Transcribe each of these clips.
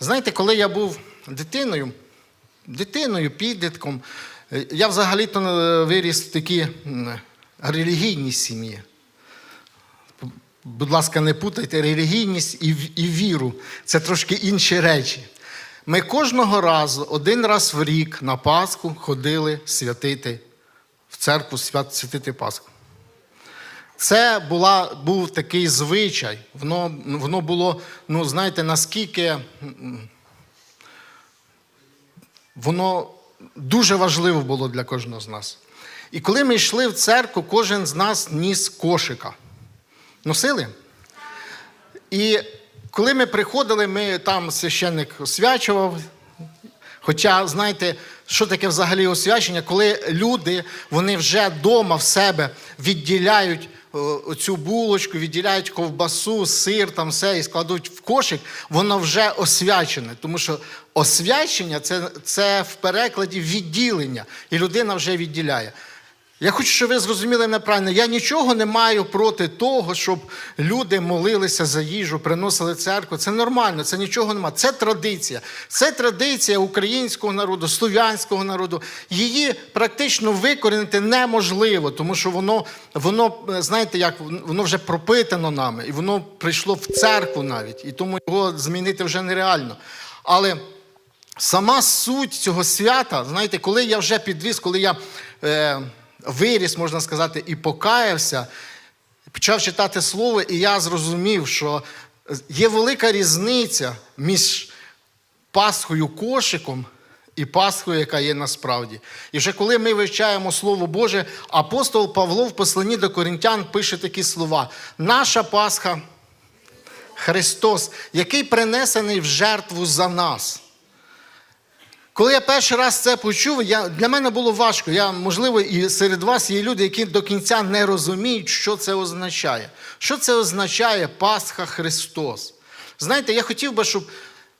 Знаєте, коли я був дитиною, дитиною, підлітком, е, я взагалі-то е, виріс в такій релігійній сім'ї. Будь ласка, не путайте релігійність і, і віру. Це трошки інші речі. Ми кожного разу, один раз в рік на Пасху ходили святити в церкву свят, святити Пасху. Це була, був такий звичай. Воно, воно було, ну, знаєте, наскільки воно дуже важливо було для кожного з нас. І коли ми йшли в церкву, кожен з нас ніс кошика. Носили? І коли ми приходили, ми там священник освячував. Хоча, знаєте, що таке взагалі освячення, коли люди вони вже вдома в себе відділяють оцю булочку, відділяють ковбасу, сир, там все і складуть в кошик, воно вже освячене. Тому що освячення це, це в перекладі відділення, і людина вже відділяє. Я хочу, щоб ви зрозуміли неправильно. Я нічого не маю проти того, щоб люди молилися за їжу, приносили церкву. Це нормально, це нічого немає. Це традиція. Це традиція українського народу, слов'янського народу. Її практично викорінити неможливо, тому що воно, воно, знаєте, як воно вже пропитано нами, і воно прийшло в церкву навіть, і тому його змінити вже нереально. Але сама суть цього свята, знаєте, коли я вже підріс, коли я е, виріс, можна сказати, і покаявся, почав читати слово, і я зрозумів, що є велика різниця між Пасхою кошиком і Пасхою, яка є насправді. І вже коли ми вивчаємо Слово Боже, апостол Павло в посланні до Коринтян пише такі слова: наша Пасха Христос, який принесений в жертву за нас. Коли я перший раз це почув, я, для мене було важко. Я, можливо, і серед вас є люди, які до кінця не розуміють, що це означає. Що це означає Пасха Христос? Знаєте, я хотів би, щоб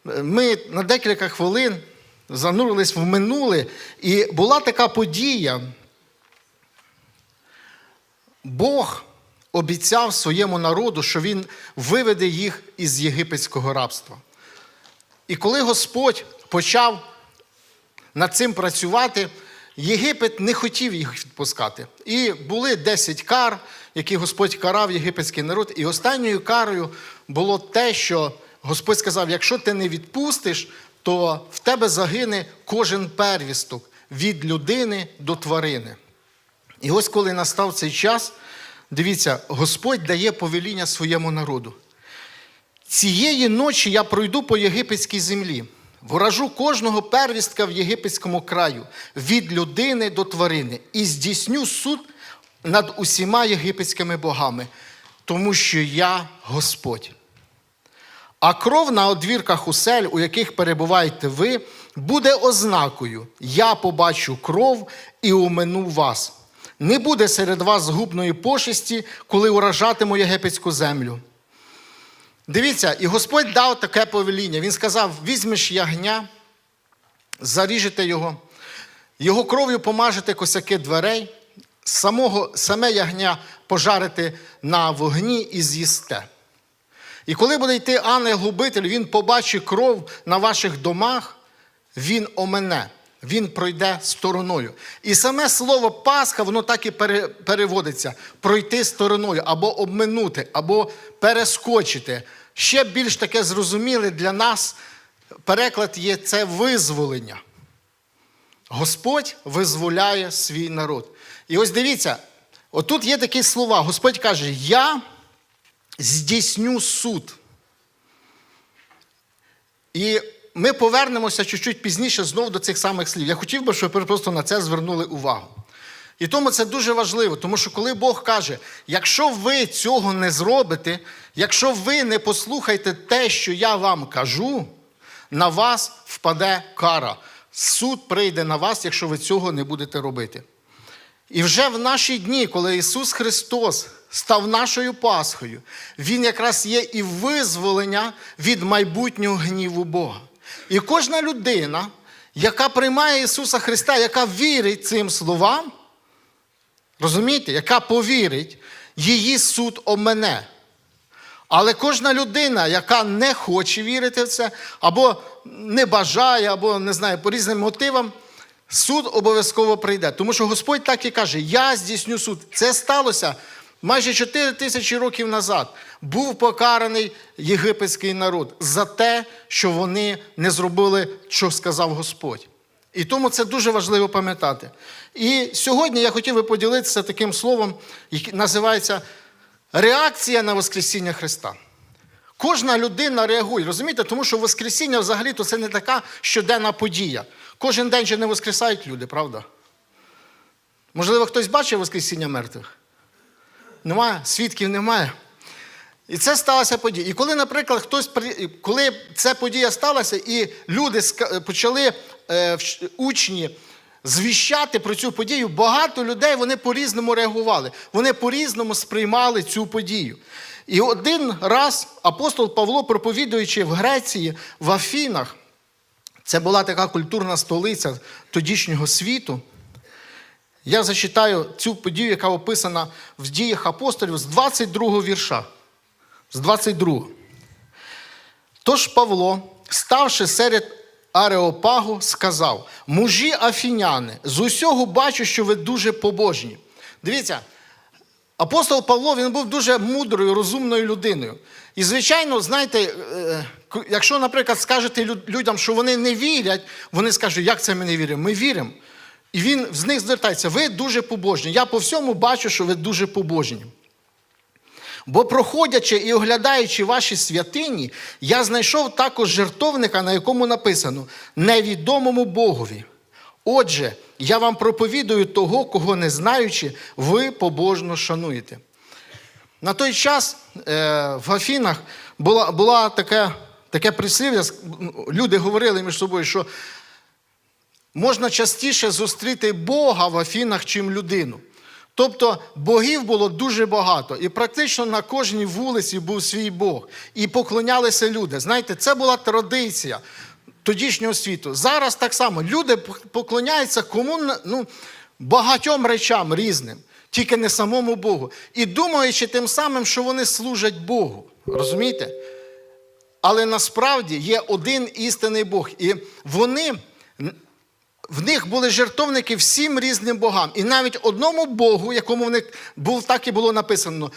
ми на декілька хвилин занурились в минуле, і була така подія. Бог обіцяв своєму народу, що Він виведе їх із єгипетського рабства. І коли Господь почав над цим працювати, Єгипет не хотів їх відпускати. І були 10 кар, які Господь карав єгипетський народ. І останньою карою було те, що Господь сказав: якщо ти не відпустиш, то в тебе загине кожен первісток від людини до тварини. І ось коли настав цей час, дивіться, Господь дає повеління своєму народу. Цієї ночі я пройду по єгипетській землі, вражу кожного первістка в єгипетському краю, від людини до тварини, і здійсню суд над усіма єгипетськими богами, тому що я Господь. А кров на одвірках усель, у яких перебуваєте ви, буде ознакою. Я побачу кров і умину вас. Не буде серед вас згубної пошесті, коли уражатиму єгипетську землю. Дивіться, і Господь дав таке повеління. Він сказав: візьмеш ягня, заріжете його, його кров'ю помажете косяки дверей, самого, саме ягня пожарите на вогні і з'їсте. І коли буде йти ангел-губитель, він побачить кров на ваших домах, він омене, він пройде стороною. І саме слово Пасха, воно так і пере- переводиться: пройти стороною, або обминути, або перескочити. Ще більш таке зрозуміле для нас переклад є це визволення. Господь визволяє свій народ. І ось дивіться, отут є такі слова. Господь каже: Я здійсню суд. І ми повернемося чуть-чуть пізніше знову до цих самих слів. Я хотів би, щоб ви просто на це звернули увагу. І тому це дуже важливо, тому що коли Бог каже, якщо ви цього не зробите, якщо ви не послухаєте те, що я вам кажу, на вас впаде кара. Суд прийде на вас, якщо ви цього не будете робити. І вже в наші дні, коли Ісус Христос став нашою Пасхою, Він якраз є і визволення від майбутнього гніву Бога. І кожна людина, яка приймає Ісуса Христа, яка вірить цим словам, розумієте, яка повірить, її суд омене. Але кожна людина, яка не хоче вірити в це, або не бажає, або не знаю, по різним мотивам, суд обов'язково прийде. Тому що Господь так і каже: Я здійсню суд. Це сталося майже 4 тисячі років назад. Був покараний єгипетський народ за те, що вони не зробили, що сказав Господь. І тому це дуже важливо пам'ятати. І сьогодні я хотів би поділитися таким словом, яке називається реакція на Воскресіння Христа. Кожна людина реагує, розумієте? Тому що Воскресіння взагалі-то це не така щоденна подія. Кожен день же не воскресають люди, правда? Можливо, хтось бачив Воскресіння мертвих? Немає, свідків немає. І це сталася подія. І коли, наприклад, хтось коли ця подія сталася, і люди почали е, учні звіщати про цю подію, багато людей вони по-різному реагували. Вони по-різному сприймали цю подію. І один раз апостол Павло, проповідуючи в Греції, в Афінах, це була така культурна столиця тодішнього світу. Я зачитаю цю подію, яка описана в діях апостолів з 22 вірша. З 22. Тож Павло, ставши серед Ареопагу, сказав: мужі афіняни, з усього бачу, що ви дуже побожні. Дивіться, апостол Павло він був дуже мудрою, розумною людиною. І, звичайно, знаєте, е, якщо, наприклад, скажете людям, що вони не вірять, вони скажуть, як це ми не віримо? Ми віримо. І він з них звертається: ви дуже побожні. Я по всьому бачу, що ви дуже побожні. Бо, проходячи і оглядаючи ваші святині, я знайшов також жертовника, на якому написано невідомому Богові. Отже, я вам проповідую того, кого не знаючи, ви побожно шануєте. На той час е, в Афінах була, була таке, таке прислів'я, люди говорили між собою, що можна частіше зустріти Бога в Афінах, чим людину. Тобто богів було дуже багато, і практично на кожній вулиці був свій Бог. І поклонялися люди. Знаєте, це була традиція тодішнього світу. Зараз так само люди поклоняються кому ну, багатьом речам різним, тільки не самому Богу. І думаючи тим самим, що вони служать Богу. Розумієте? Але насправді є один істинний Бог. І вони в них були жертовники всім різним богам. І навіть одному Богу, якому в них був, так і було написано.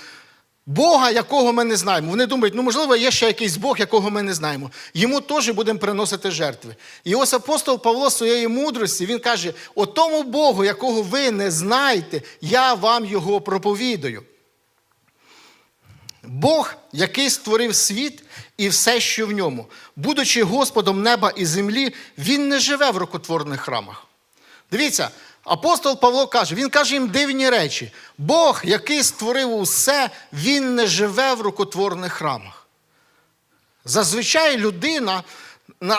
Бога, якого ми не знаємо. Вони думають, ну можливо, є ще якийсь Бог, якого ми не знаємо. Йому теж будемо приносити жертви. І ось апостол Павло своєї мудрості, він каже: о тому Богу, якого ви не знаєте, я вам його проповідаю. Бог, який створив світ і все, що в ньому, будучи Господом неба і землі, він не живе в рукотворних храмах. Дивіться, апостол Павло каже, він каже їм дивні речі. Бог, який створив усе, він не живе в рукотворних храмах. Зазвичай людина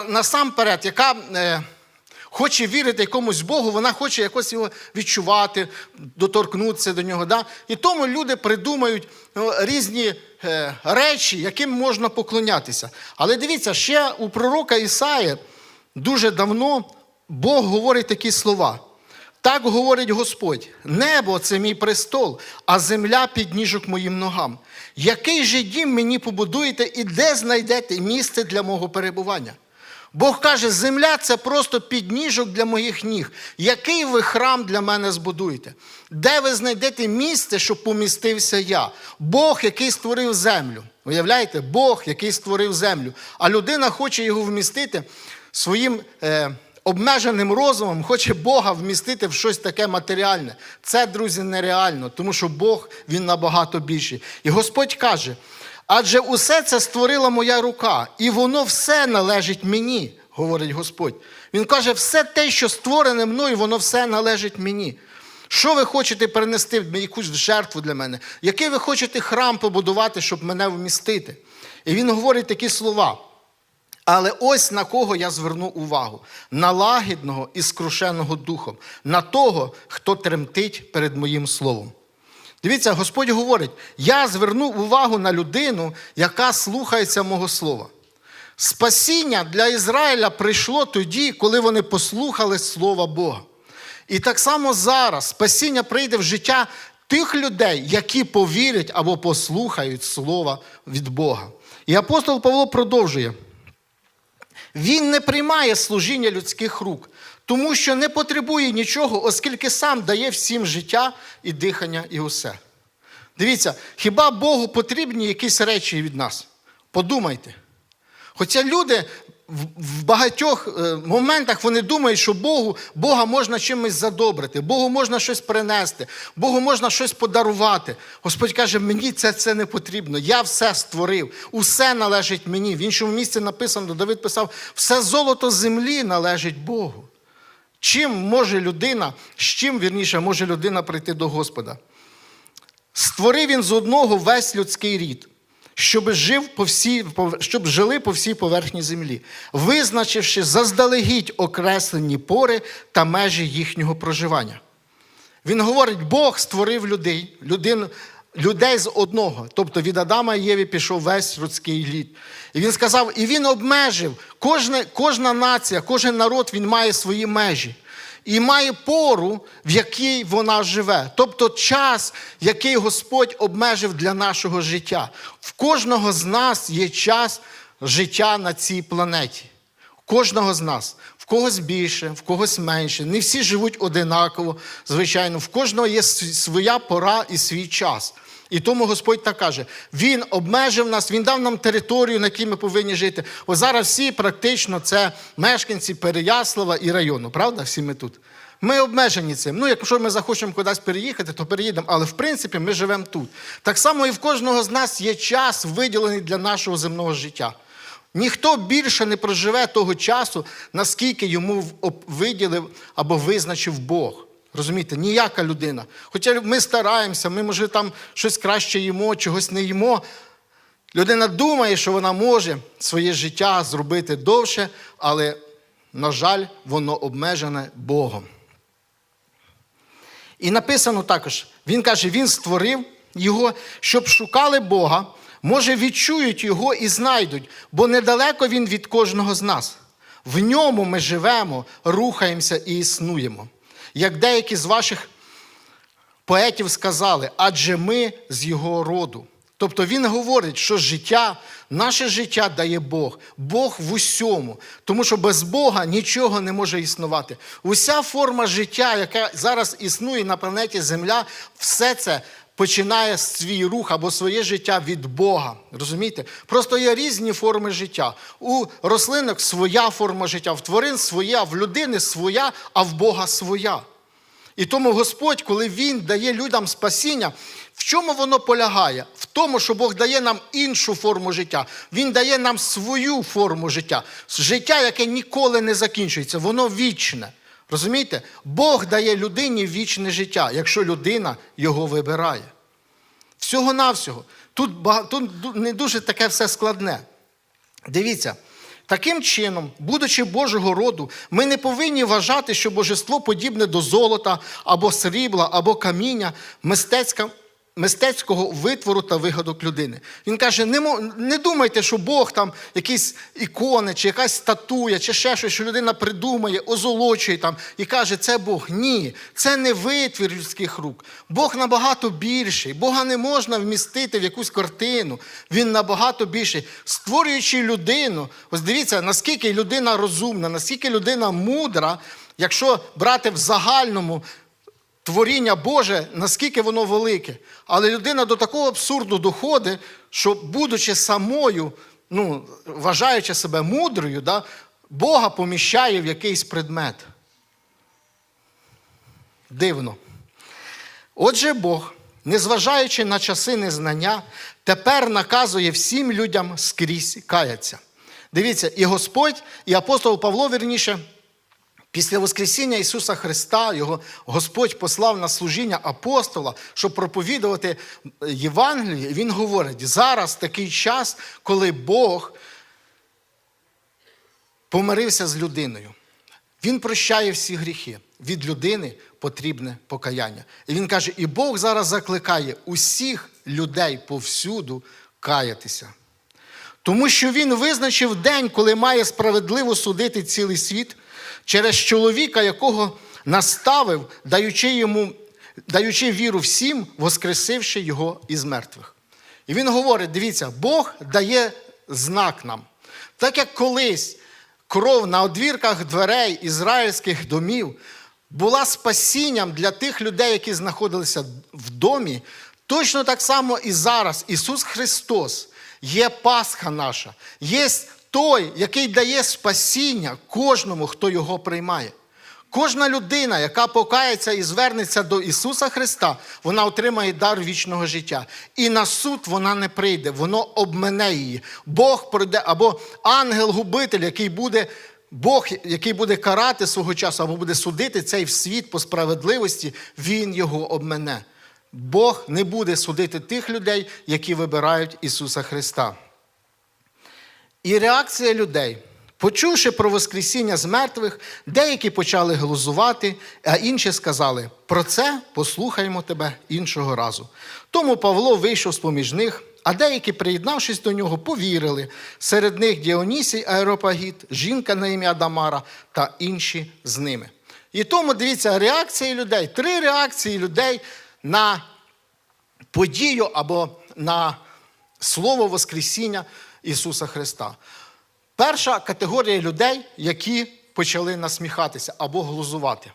насамперед, яка е, хоче вірити якомусь Богу, вона хоче якось його відчувати, доторкнутися до нього. Да? І тому люди придумають ну, різні е, речі, яким можна поклонятися. Але дивіться, ще у пророка Ісаї дуже давно Бог говорить такі слова. Так говорить Господь: небо це мій престол, а земля підніжок моїм ногам. Який же дім мені побудуєте і де знайдете місце для мого перебування? Бог каже, земля це просто підніжок для моїх ніг. Який ви храм для мене збудуєте? Де ви знайдете місце, щоб помістився я? Бог, який створив землю. Уявляєте, Бог, який створив землю. А людина хоче його вмістити своїм е, обмеженим розумом, хоче Бога вмістити в щось таке матеріальне. Це, друзі, нереально, тому що Бог він набагато більший. І Господь каже. Адже усе це створила моя рука, і воно все належить мені, говорить Господь. Він каже, все те, що створене мною, воно все належить мені. Що ви хочете перенести в якусь жертву для мене? Який ви хочете храм побудувати, щоб мене вмістити? І він говорить такі слова. Але ось на кого я зверну увагу: на лагідного і скрушеного духом, на того, хто тремтить перед моїм словом. Дивіться, Господь говорить: я звернув увагу на людину, яка слухається мого слова. Спасіння для Ізраїля прийшло тоді, коли вони послухали Слова Бога. І так само зараз спасіння прийде в життя тих людей, які повірять або послухають слова від Бога. І апостол Павло продовжує. Він не приймає служіння людських рук, тому що не потребує нічого, оскільки сам дає всім життя і дихання, і усе. Дивіться, хіба Богу потрібні якісь речі від нас? Подумайте. Хоча люди в- багатьох е, моментах вони думають, що Богу, Бога можна чимось задобрити, Богу можна щось принести, Богу можна щось подарувати. Господь каже, мені це, це не потрібно. Я все створив, усе належить мені. В іншому місці написано, Давид писав, все золото землі належить Богу. Чим може людина, з чим вірніше може людина прийти до Господа? Створив він з одного весь людський рід, щоб, жив по всій, щоб жили по всій поверхні землі, визначивши заздалегідь окреслені пори та межі їхнього проживання. Він говорить, Бог створив людей, людину, людей з одного. Тобто від Адама і Єві пішов весь людський лід. І він сказав, і він обмежив, кожна, кожна нація, кожен народ він має свої межі. І має пору, в якій вона живе. Тобто час, який Господь обмежив для нашого життя. В кожного з нас є час життя на цій планеті. Кожного з нас. В когось більше, в когось менше. Не всі живуть одинаково, звичайно. В кожного є своя пора і свій час. І тому Господь так каже: Він обмежив нас, Він дав нам територію, на якій ми повинні жити. Ось зараз всі практично це мешканці Переяслава і району, правда? Всі ми тут. Ми обмежені цим. Ну, якщо ми захочемо кудись переїхати, то переїдемо. Але в принципі ми живемо тут. Так само і в кожного з нас є час, виділений для нашого земного життя. Ніхто більше не проживе того часу, наскільки йому виділив або визначив Бог. Розумієте, ніяка людина. Хоча ми стараємося, ми, може, там щось краще їмо, чогось не їмо. Людина думає, що вона може своє життя зробити довше, але, на жаль, воно обмежене Богом. І написано також: він каже, він створив його, щоб шукали Бога, може, відчують його і знайдуть, бо недалеко він від кожного з нас. В ньому ми живемо, рухаємося і існуємо. Як деякі з ваших поетів сказали, адже ми з його роду. Тобто він говорить, що життя, наше життя дає Бог, Бог в усьому. Тому що без Бога нічого не може існувати. Уся форма життя, яка зараз існує на планеті Земля, все це починає свій рух або своє життя від Бога. Розумієте? Просто є різні форми життя. У рослинок своя форма життя, в тварин своя, в людини своя, а в Бога своя. І тому Господь, коли Він дає людям спасіння, в чому воно полягає? В тому, що Бог дає нам іншу форму життя. Він дає нам свою форму життя. Життя, яке ніколи не закінчується, воно вічне. Розумієте? Бог дає людині вічне життя, якщо людина його вибирає. Всього-навсього. Тут, тут не дуже таке все складне. Дивіться, таким чином, будучи Божого роду, ми не повинні вважати, що божество подібне до золота або срібла, або каміння, мистецька, мистецького витвору та вигадок людини. Він каже: не, не думайте, що Бог там якісь ікони, чи якась статуя, чи ще щось, що людина придумає, озолочує там і каже, це Бог. Ні, це не витвір людських рук. Бог набагато більший. Бога не можна вмістити в якусь картину. Він набагато більший. Створюючи людину, ось дивіться, наскільки людина розумна, наскільки людина мудра, якщо брати в загальному творіння Боже, наскільки воно велике. Але людина до такого абсурду доходить, що, будучи самою, ну, вважаючи себе мудрою, да, Бога поміщає в якийсь предмет. Дивно. Отже, Бог, незважаючи на часи незнання, тепер наказує всім людям скрізь каяться. Дивіться, і Господь, і апостол Павло, вірніше, Після Воскресіння Ісуса Христа його Господь послав на служіння апостола, щоб проповідувати Євангеліє. Він говорить: зараз такий час, коли Бог помирився з людиною. Він прощає всі гріхи. Від людини потрібне покаяння. І він каже: і Бог зараз закликає усіх людей повсюду каятися. Тому що він визначив день, коли має справедливо судити цілий світ через чоловіка, якого наставив, даючи йому даючи віру всім, воскресивши його із мертвих. І він говорить: дивіться, Бог дає знак нам. Так як колись кров на одвірках дверей ізраїльських домів була спасінням для тих людей, які знаходилися в домі, точно так само і зараз Ісус Христос є Пасха наша, є той, який дає спасіння кожному, хто його приймає. Кожна людина, яка покається і звернеться до Ісуса Христа, вона отримає дар вічного життя. І на суд вона не прийде, воно обмене її. Бог прийде, або ангел-губитель, який буде, Бог, який буде карати свого часу, або буде судити цей світ по справедливості, він його обмене. Бог не буде судити тих людей, які вибирають Ісуса Христа. І реакція людей. Почувши про Воскресіння з мертвих, деякі почали глузувати, а інші сказали: про це послухаємо тебе іншого разу. Тому Павло вийшов з поміж них, а деякі, приєднавшись до нього, повірили. Серед них Діонісій Аеропагіт, жінка на ім'я Дамара та інші з ними. І тому дивіться, реакції людей, три реакції людей на подію або на слово Воскресіння Ісуса Христа. Перша категорія людей, які почали насміхатися або глузувати.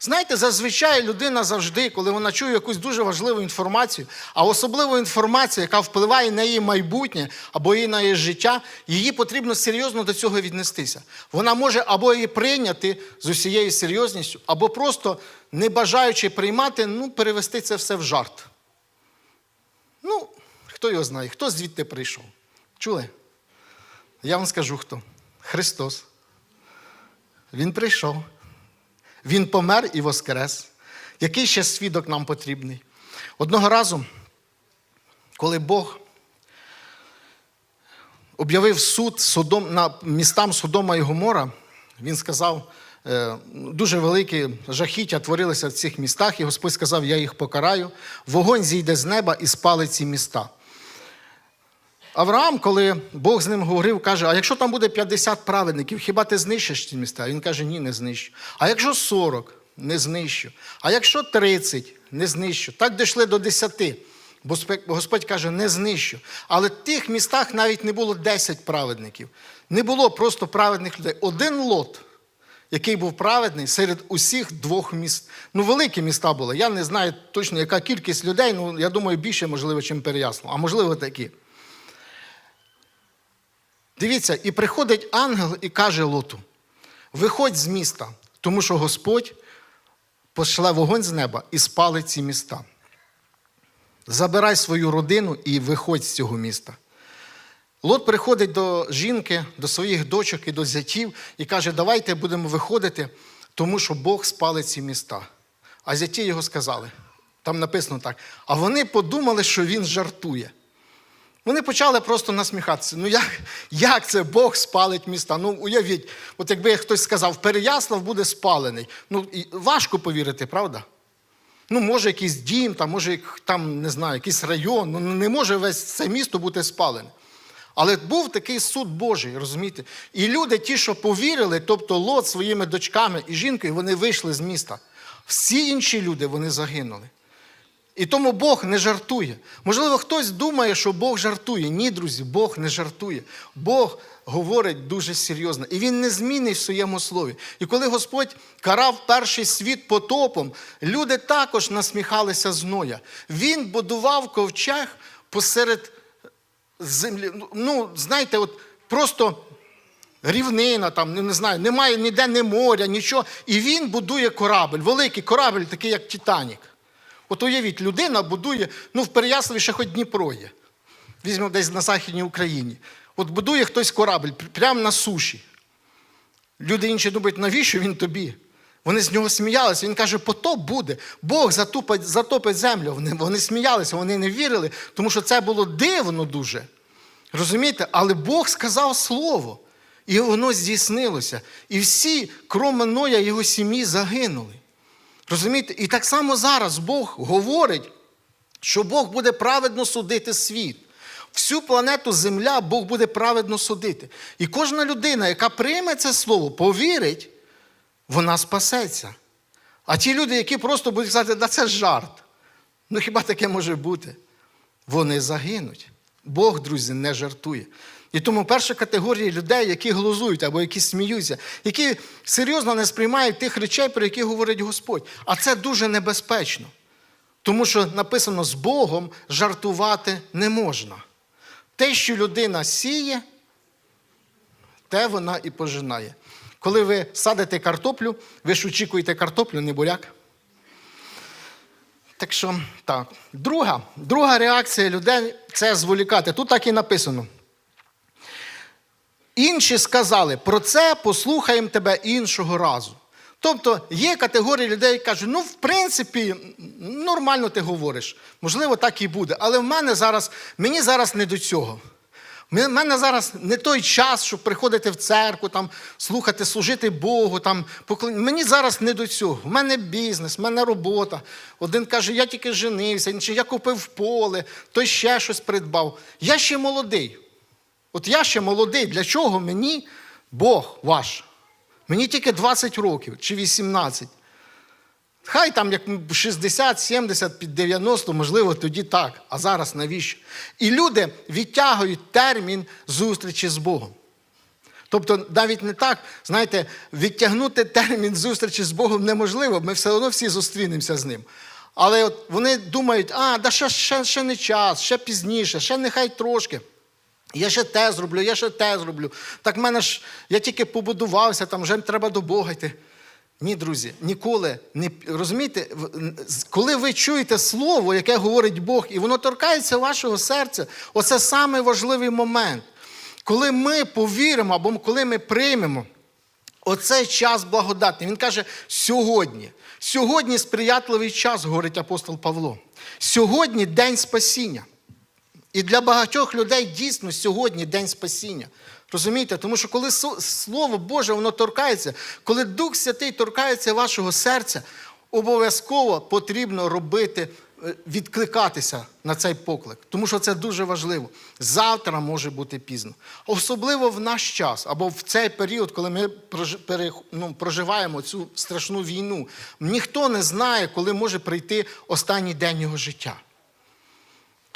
Знаєте, зазвичай людина завжди, коли вона чує якусь дуже важливу інформацію, а особливо інформацію, яка впливає на її майбутнє або її на її життя, її потрібно серйозно до цього віднестися. Вона може або її прийняти з усією серйозністю, або просто, не бажаючи приймати, ну, перевести це все в жарт. Ну, хто його знає, хто звідти прийшов? Чули? Я вам скажу хто. Христос. Він прийшов. Він помер і воскрес. Який ще свідок нам потрібний? Одного разу, коли Бог об'явив суд Содом, на містам Содома і Гомора, він сказав, е, дуже великі жахіття творилися в цих містах, і Господь сказав, я їх покараю. Вогонь зійде з неба і спалить ці міста. Авраам, коли Бог з ним говорив, каже: А якщо там буде 50 праведників, хіба ти знищиш ці міста? Він каже, ні, не знищу. А якщо 40, не знищу. А якщо 30, не знищу. Так дійшли до 10. Бо Господь каже, не знищу. Але в тих містах навіть не було 10 праведників. Не було просто праведних людей. Один лот, який був праведний серед усіх двох міст. Ну, великі міста були. Я не знаю точно, яка кількість людей, ну я думаю, більше, можливо, ніж Переяслав, а можливо, такі. Дивіться, і приходить ангел і каже Лоту: виходь з міста, тому що Господь пошле вогонь з неба і спалить ці міста. Забирай свою родину і виходь з цього міста. Лот приходить до жінки, до своїх дочок і до зятів і каже, давайте будемо виходити, тому що Бог спалить ці міста. А зяті його сказали, там написано так, а вони подумали, що він жартує. Вони почали просто насміхатися. Ну як як це Бог спалить міста? Ну уявіть, от якби хтось сказав, Переяслав буде спалений. Ну і важко повірити, правда? Ну, може, якийсь дім, там, може, там, не знаю, якийсь район. Ну не може весь це місто бути спалене. Але був такий суд Божий, розумієте? І люди, ті, що повірили, тобто Лот своїми дочками і жінкою, вони вийшли з міста. Всі інші люди вони загинули. І тому Бог не жартує. Можливо, хтось думає, що Бог жартує. Ні, друзі, Бог не жартує. Бог говорить дуже серйозно. І Він не змінний в своєму слові. І коли Господь карав перший світ потопом, люди також насміхалися з Ноя. Він будував ковчег посеред землі. Ну, знаєте, от просто. Рівнина, там, не знаю, немає ніде не моря, нічого. І він будує корабль, великий корабль, такий як Титанік. От уявіть, людина будує, ну в Переяславі ще хоч Дніпро є. Візьмемо десь на Західній Україні. От будує хтось корабль прямо на суші. Люди інші думають, навіщо він тобі? Вони з нього сміялися. Він каже, потоп буде. Бог затопить, затопить землю. Вони, вони сміялися, вони не вірили, тому що це було дивно дуже. Розумієте? Але Бог сказав слово. І воно здійснилося. І всі, кроме Ноя, його сім'ї, загинули. Розумієте? І так само зараз Бог говорить, що Бог буде праведно судити світ. Всю планету Земля Бог буде праведно судити. І кожна людина, яка прийме це слово, повірить, вона спасеться. А ті люди, які просто будуть казати, да це жарт. Ну хіба таке може бути? Вони загинуть. Бог, друзі, не жартує. І тому перша категорія людей, які глузують або які сміються, які серйозно не сприймають тих речей, про які говорить Господь. А це дуже небезпечно. Тому що написано, з Богом жартувати не можна. Те, що людина сіє, те вона і пожинає. Коли ви садите картоплю, ви ж очікуєте картоплю, не буряк. Так що, так. Друга, друга реакція людей це зволікати. Тут так і написано. Інші сказали, про це послухаємо тебе іншого разу. Тобто є категорія людей, які кажуть, ну, в принципі, нормально ти говориш. Можливо, так і буде. Але в мене зараз, мені зараз не до цього. В мене зараз не той час, щоб приходити в церкву, там, слухати, служити Богу. Там, покли... Мені зараз не до цього. В мене бізнес, в мене робота. Один каже, я тільки женився, інший я купив поле, той ще щось придбав. Я ще молодий. От я ще молодий. Для чого мені Бог ваш? Мені тільки 20 років чи 18. Хай там як 60, 70, під 90, можливо, тоді так. А зараз навіщо? І люди відтягують термін зустрічі з Богом. Тобто, навіть не так, знаєте, відтягнути термін зустрічі з Богом неможливо, ми все одно всі зустрінемося з ним. Але от вони думають, а, да ще, ще, ще не час, ще пізніше, ще нехай трошки. Я ще те зроблю, я ще те зроблю. Так в мене ж, я тільки побудувався, там вже треба до Бога йти. Ні, друзі, ніколи не розумієте, коли ви чуєте слово, яке говорить Бог, і воно торкається вашого серця, оце самий важливий момент. Коли ми повіримо або коли ми приймемо оцей час благодатний, він каже, сьогодні. Сьогодні сприятливий час, говорить апостол Павло. Сьогодні день спасіння. І для багатьох людей дійсно сьогодні день спасіння. Розумієте? Тому що коли Слово Боже воно торкається, коли Дух Святий торкається вашого серця, обов'язково потрібно робити, відкликатися на цей поклик. Тому що це дуже важливо. Завтра може бути пізно. Особливо в наш час, або в цей період, коли ми ну, проживаємо цю страшну війну. Ніхто не знає, коли може прийти останній день його життя.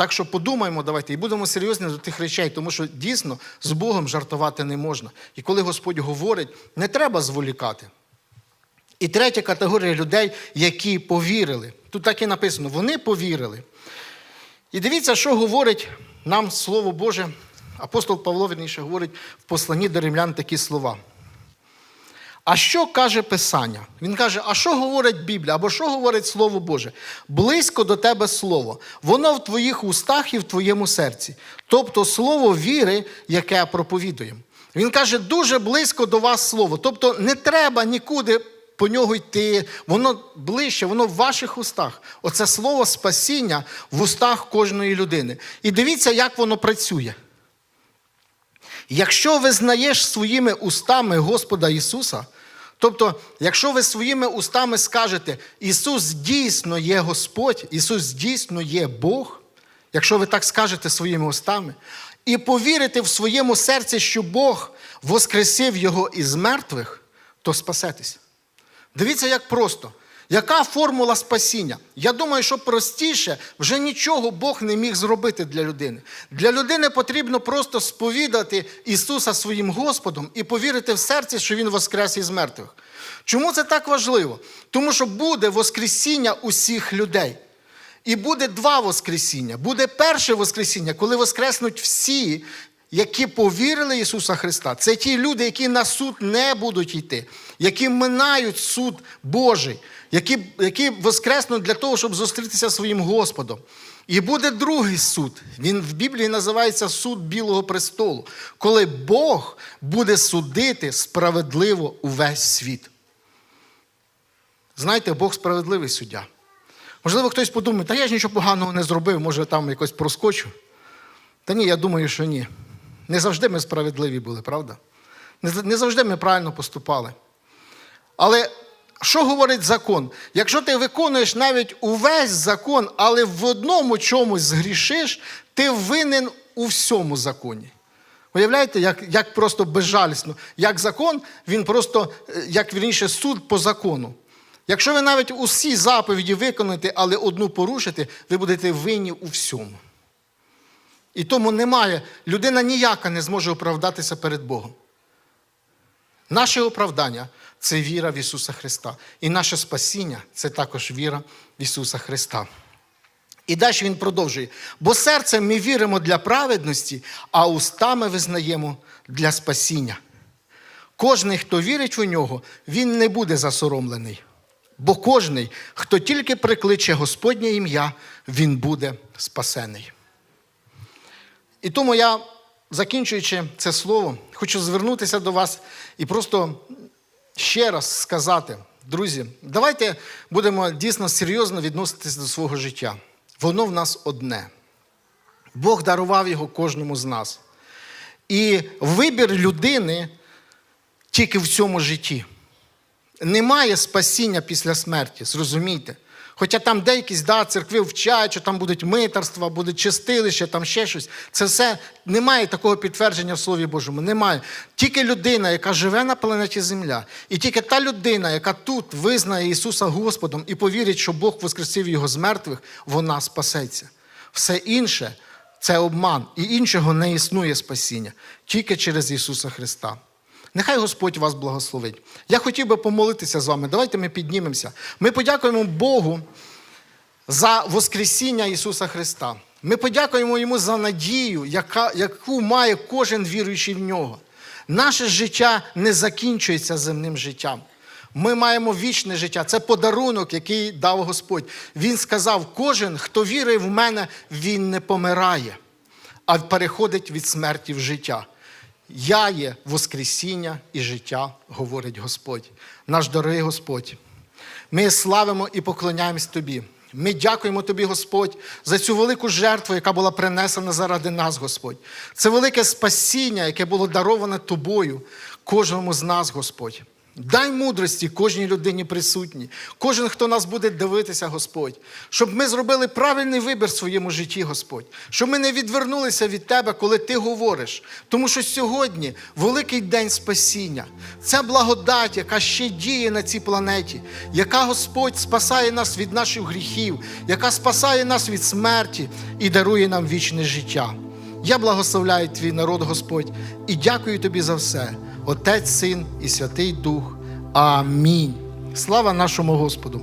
Так що подумаємо, давайте і будемо серйозні до тих речей, тому що дійсно з Богом жартувати не можна. І коли Господь говорить, не треба зволікати. І третя категорія людей, які повірили. Тут так і написано: вони повірили. І дивіться, що говорить нам Слово Боже. Апостол Павло, верніше, говорить в посланні до римлян такі слова. А що каже Писання? Він каже, а що говорить Біблія, або що говорить Слово Боже? Близько до тебе Слово, воно в твоїх устах і в твоєму серці. Тобто слово віри, яке проповідуємо. Він каже, дуже близько до вас слово. Тобто не треба нікуди по нього йти, воно ближче, воно в ваших устах. Оце слово спасіння в устах кожної людини. І дивіться, як воно працює. Якщо визнаєш своїми устами Господа Ісуса, тобто, якщо ви своїми устами скажете, Ісус дійсно є Господь, Ісус дійсно є Бог, якщо ви так скажете своїми устами, і повірите в своєму серці, що Бог воскресив Його із мертвих, то спасетесь. Дивіться, як просто. Яка формула спасіння? Я думаю, що простіше вже нічого Бог не міг зробити для людини. Для людини потрібно просто сповідати Ісуса своїм Господом і повірити в серці, що Він воскрес із мертвих. Чому це так важливо? Тому що буде Воскресіння усіх людей. І буде два Воскресіння. Буде перше Воскресіння, коли воскреснуть всі, які повірили Ісуса Христа. Це ті люди, які на суд не будуть йти, які минають суд Божий які які воскреснуть для того, щоб зустрітися своїм Господом. І буде другий суд. Він в Біблії називається суд Білого престолу, коли Бог буде судити справедливо увесь світ. Знаєте, Бог справедливий суддя. Можливо, хтось подумає, та я ж нічого поганого не зробив, може там якось проскочу. Та ні, я думаю, що ні. Не завжди ми справедливі були, правда? Не завжди ми правильно поступали. Але що говорить закон? Якщо ти виконуєш навіть увесь закон, але в одному чомусь згрішиш, ти винен у всьому законі. Уявляєте, як як просто безжалісно. Як закон, він просто, е, як вірніше, суд по закону. Якщо ви навіть усі заповіді виконаєте, але одну порушите, ви будете винні у всьому. І тому немає, людина ніяка не зможе оправдатися перед Богом. Наше оправдання це віра в Ісуса Христа. І наше спасіння це також віра в Ісуса Христа. І далі він продовжує. Бо серцем ми віримо для праведності, а устами визнаємо для спасіння. Кожний, хто вірить у нього, він не буде засоромлений. Бо кожний, хто тільки прикличе Господнє ім'я, він буде спасений. І тому я, закінчуючи це слово, хочу звернутися до вас і просто ще раз сказати, друзі, давайте будемо дійсно серйозно відноситися до свого життя. Воно в нас одне. Бог дарував його кожному з нас. І вибір людини тільки в цьому житті. Немає спасіння після смерті, зрозумійте. Хоча там деякі да, церкви вчать, що там будуть митарства, буде чистилище, там ще щось. Це все немає такого підтвердження в Слові Божому. Немає. Тільки людина, яка живе на планеті Земля, і тільки та людина, яка тут визнає Ісуса Господом і повірить, що Бог воскресив його з мертвих, вона спасеться. Все інше це обман, і іншого не існує спасіння, тільки через Ісуса Христа. Нехай Господь вас благословить. Я хотів би помолитися з вами. Давайте ми піднімемося. Ми подякуємо Богу за Воскресіння Ісуса Христа. Ми подякуємо Йому за надію, яка, яку має кожен віруючий в нього. Наше життя не закінчується земним життям. Ми маємо вічне життя. Це подарунок, який дав Господь. Він сказав: кожен, хто вірує в мене, він не помирає, а переходить від смерті в життя. Я є Воскресіння і життя, говорить Господь. Наш дорогий Господь. Ми славимо і поклоняємось Тобі. Ми дякуємо Тобі, Господь, за цю велику жертву, яка була принесена заради нас, Господь. Це велике спасіння, яке було дароване Тобою, кожному з нас, Господь. Дай мудрості кожній людині присутній, кожен, хто нас буде дивитися, Господь, щоб ми зробили правильний вибір в своєму житті, Господь, щоб ми не відвернулися від Тебе, коли Ти говориш. Тому що сьогодні великий день спасіння, це благодать, яка ще діє на цій планеті, яка Господь спасає нас від наших гріхів, яка спасає нас від смерті і дарує нам вічне життя. Я благословляю твій народ, Господь, і дякую тобі за все. Отець, Син і Святий Дух. Амінь. Слава нашому Господу!